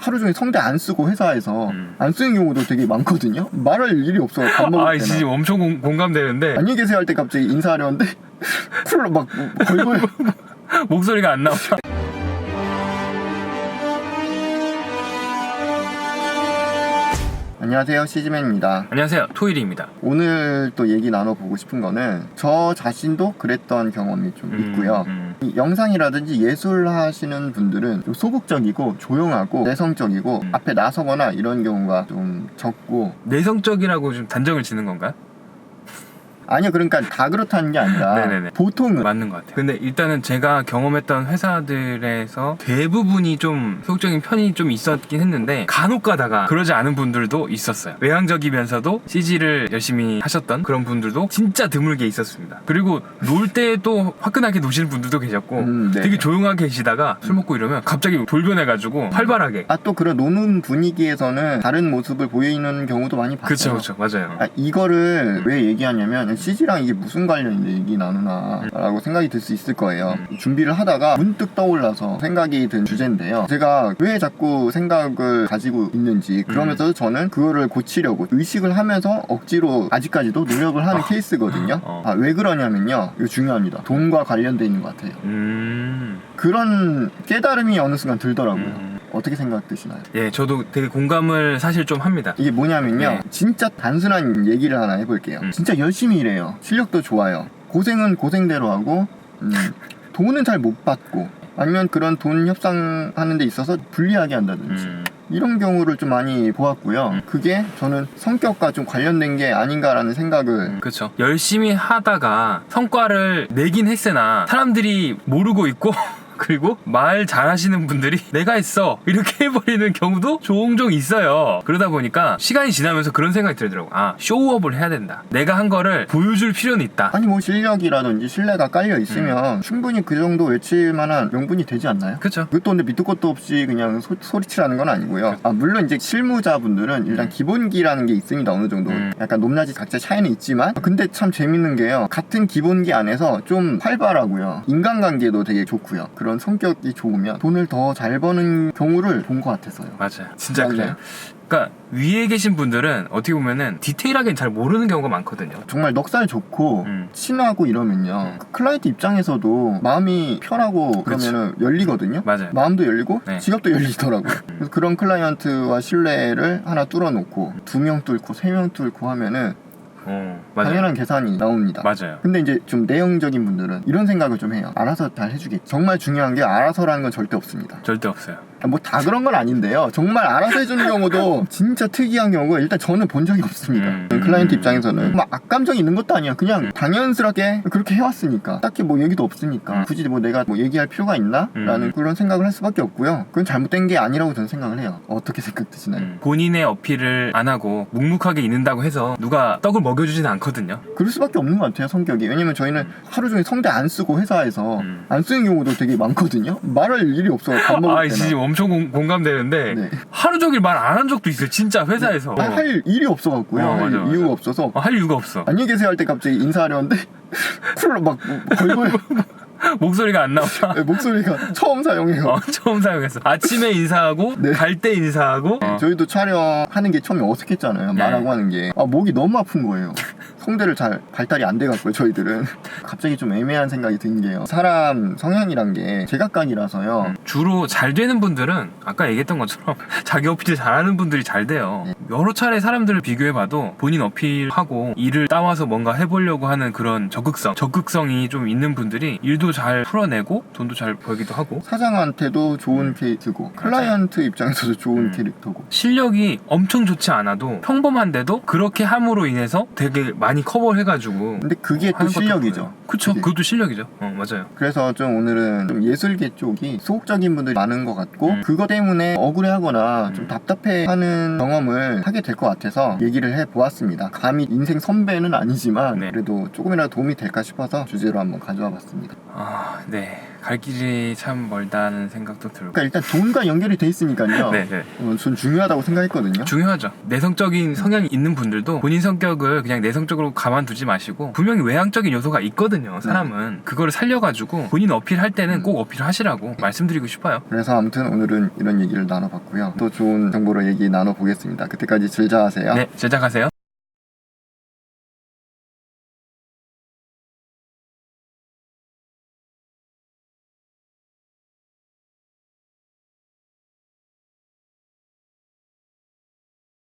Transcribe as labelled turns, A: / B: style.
A: 하루 종일 성대 안 쓰고 회사에서
B: 음.
A: 안 쓰는 경우도 되게 많거든요. 말할 일이 없어. 밥 먹을
B: 아,
A: 때나.
B: 지금 엄청 공, 공감되는데
A: 안녕히 계세요 할 때 갑자기 인사하려는데 쿨러 막 걸걸
B: 목소리가 안 나와.
A: 안녕하세요 시즈맨입니다
B: 안녕하세요, 토일입니다.
A: 오늘 또 얘기 나눠보고 싶은 거는 저 자신도 그랬던 경험이 좀
B: 음,
A: 있고요
B: 음.
A: 이 영상이라든지 예술 하시는 분들은 좀 소극적이고 조용하고 내성적이고
B: 음.
A: 앞에 나서거나 이런 경우가 좀 적고
B: 내성적이라고 좀 단정을 짓는 건가요?
A: 아니요 그러니까 다 그렇다는 게 아니라
B: 네네네.
A: 보통은
B: 맞는 것 같아요. 근데 일단은 제가 경험했던 회사들에서 대부분이 좀 소극적인 편이 좀 있었긴 했는데 간혹 가다가 그러지 않은 분들도 있었어요. 외향적이면서도 CG를 열심히 하셨던 그런 분들도 진짜 드물게 있었습니다. 그리고 놀 때도 화끈하게 노시는 분들도 계셨고
A: 음, 네.
B: 되게 조용하게 계시다가 술 먹고 이러면 갑자기 돌변해가지고 활발하게
A: 아 또 그런 노는 분위기에서는 다른 모습을 보이는 경우도 많이 봤어요
B: 그쵸 그쵸 맞아요.
A: 아, 이거를 왜 얘기하냐면 CG랑 이게 무슨 관련인데 얘기 나누나 라고 생각이 들 수 있을 거예요
B: 음.
A: 준비를 하다가 문득 떠올라서 생각이 든 주제인데요 제가 왜 자꾸 생각을 가지고 있는지 그러면서
B: 음.
A: 저는 그거를 고치려고 의식을 하면서 억지로 아직까지도 노력을 하는
B: 어.
A: 케이스거든요
B: 어.
A: 아, 왜 그러냐면요 이거 중요합니다 돈과 관련돼 있는 것 같아요
B: 음.
A: 그런 깨달음이 어느 순간 들더라고요
B: 음.
A: 어떻게 생각 드시나요?
B: 예, 저도 되게 공감을 사실 좀 합니다.
A: 이게 뭐냐면요
B: 네.
A: 진짜 단순한 얘기를 하나 해볼게요
B: 음.
A: 진짜 열심히 일해요 실력도 좋아요 고생은 고생대로 하고 음, 돈은 잘 못 받고 아니면 그런 돈 협상하는 데 있어서 불리하게 한다든지
B: 음.
A: 이런 경우를 좀 많이 보았고요 그게 저는 성격과 좀 관련된 게 아닌가라는 생각을
B: 그렇죠. 열심히 하다가 성과를 내긴 했으나 사람들이 모르고 있고 그리고 말 잘하시는 분들이 내가 했어 이렇게 해버리는 경우도 종종 있어요. 그러다 보니까 시간이 지나면서 그런 생각이 들더라고. 아 쇼업을 해야 된다. 내가 한 거를 보여줄 필요는 있다.
A: 아니 뭐 실력이라든지 신뢰가 깔려 있으면
B: 음.
A: 충분히 그 정도 외칠 만한 명분이 되지 않나요?
B: 그렇죠.
A: 그것도 근데 밑도 끝도 없이 그냥 소, 소리치라는 건 아니고요. 아, 물론 이제 실무자분들은 일단
B: 음.
A: 기본기라는 게 있습니다. 어느 정도.
B: 음.
A: 약간 높낮이 각자 차이는 있지만. 근데 참 재밌는 게요. 같은 기본기 안에서 좀 활발하고요. 인간관계도 되게 좋고요. 그런 성격이 좋으면 돈을 더 잘 버는 경우를 본 것 같아서요.
B: 맞아요. 진짜
A: 맞아요.
B: 그래요. 그러니까 위에 계신 분들은 어떻게 보면은 디테일하게 잘 모르는 경우가 많거든요.
A: 정말 넉살 좋고
B: 음.
A: 친하고 이러면요.
B: 음.
A: 그 클라이언트 입장에서도 마음이 편하고
B: 그쵸.
A: 그러면은 열리거든요.
B: 맞아요.
A: 마음도 열리고
B: 네.
A: 지갑도 열리더라고요. 그래서 그런 클라이언트와 신뢰를 하나 뚫어놓고 두 명 뚫고 세 명 뚫고 하면은
B: 어, 맞아요.
A: 당연한 계산이 나옵니다.
B: 맞아요.
A: 근데 이제 좀 내용적인 분들은 이런 생각을 좀 해요. 알아서 잘 해주겠지. 정말 중요한 게 알아서라는 건 절대 없습니다.
B: 절대 없어요.
A: 뭐 다 그런 건 아닌데요. 정말 알아서 해주는 경우도 진짜 특이한 경우가 일단 저는 본 적이 없습니다.
B: 음.
A: 클라이언트 입장에서는 막 악감정이 있는 것도 아니야. 그냥
B: 음.
A: 당연스럽게 그렇게 해왔으니까 딱히 뭐 얘기도 없으니까
B: 음.
A: 굳이 뭐 내가 뭐 얘기할 필요가 있나?
B: 음.
A: 라는 그런 생각을 할 수밖에 없고요. 그건 잘못된 게 아니라고 저는 생각을 해요. 어떻게 생각드시나요?
B: 음, 본인의 어필을 안 하고 묵묵하게 있는다고 해서 누가 떡을 먹여주진 않거든요.
A: 그럴 수밖에 없는 것 같아요 성격이 왜냐면 저희는 하루 종일 성대 안 쓰고 회사에서
B: 음.
A: 안 쓰는 경우도 되게 많거든요 말할 일이 없어 밥 먹을
B: 아,
A: 때나
B: 지금 엄청 공, 공감되는데
A: 네.
B: 하루 종일 말 안 한 적도 있어요. 진짜 회사에서.
A: 아, 할 일이 없어갖고요
B: 어,
A: 할
B: 맞아, 맞아.
A: 이유가 없어서
B: 어, 할 이유가 없어.
A: 안녕히 계세요 할 때 갑자기 인사하려는데 쿨러 막 걸걸
B: 목소리가 안 나와.
A: 목소리가 처음 사용해요
B: 어, 처음 사용했어. 아침에 인사하고
A: 네.
B: 갈때 인사하고. 어.
A: 저희도 촬영하는 게 처음에 어색했잖아요
B: 네.
A: 말하고 하는 게 아, 목이 너무 아픈 거예요 성대를 잘 발달이 안 돼갖고요 저희들은. 갑자기 좀 애매한 생각이 든 게요. 사람 성향이란 게 제각각이라서요.
B: 음, 주로 잘 되는 분들은 아까 얘기했던 것처럼 자기 어필 잘하는 분들이 잘 돼요. 여러 차례 사람들을 비교해봐도 본인 어필하고 일을 따와서 뭔가 해보려고 하는 그런 적극성, 적극성이 좀 있는 분들이 일도 잘 풀어내고 돈도 잘 벌기도 하고.
A: 사장한테도 좋은 케이스고 클라이언트 입장에서도 좋은
B: 음.
A: 캐릭터고.
B: 실력이 엄청 좋지 않아도 평범한데도 그렇게 함으로 인해서 되게 많이 커버해가지고
A: 근데 그게 또
B: 하는 것도
A: 실력이죠.
B: 그쵸
A: 그게.
B: 그것도 실력이죠 어 맞아요
A: 그래서 좀 오늘은 좀 예술계 쪽이 소극적인 분들이 많은 것 같고
B: 음.
A: 그것 때문에 억울해하거나 좀
B: 음.
A: 답답해하는 경험을 하게 될 것 같아서 얘기를 해보았습니다 감히 인생 선배는 아니지만
B: 네.
A: 그래도 조금이라도 도움이 될까 싶어서 주제로 한번 가져와 봤습니다
B: 아 네 갈 길이 참 멀다는 생각도 들고.
A: 그러니까 일단 돈과 연결이 돼 있으니까요.
B: 네, 네.
A: 어, 전 중요하다고 생각했거든요.
B: 중요하죠. 내성적인 성향이 있는 분들도 본인 성격을 그냥 내성적으로 가만두지 마시고 분명히 외향적인 요소가 있거든요. 사람은 그거를 살려가지고 본인 어필할 때는 꼭 어필하시라고 말씀드리고 싶어요.
A: 그래서 아무튼 오늘은 이런 얘기를 나눠봤고요. 또 좋은 정보로 얘기 나눠보겠습니다. 그때까지 즐자하세요.
B: 네, 제작하세요.